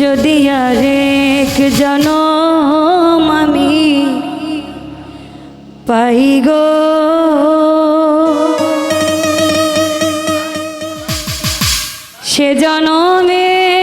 যদি আরেক জনম আমি পাই গো। সে জনমে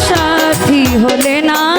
সাথী হলে না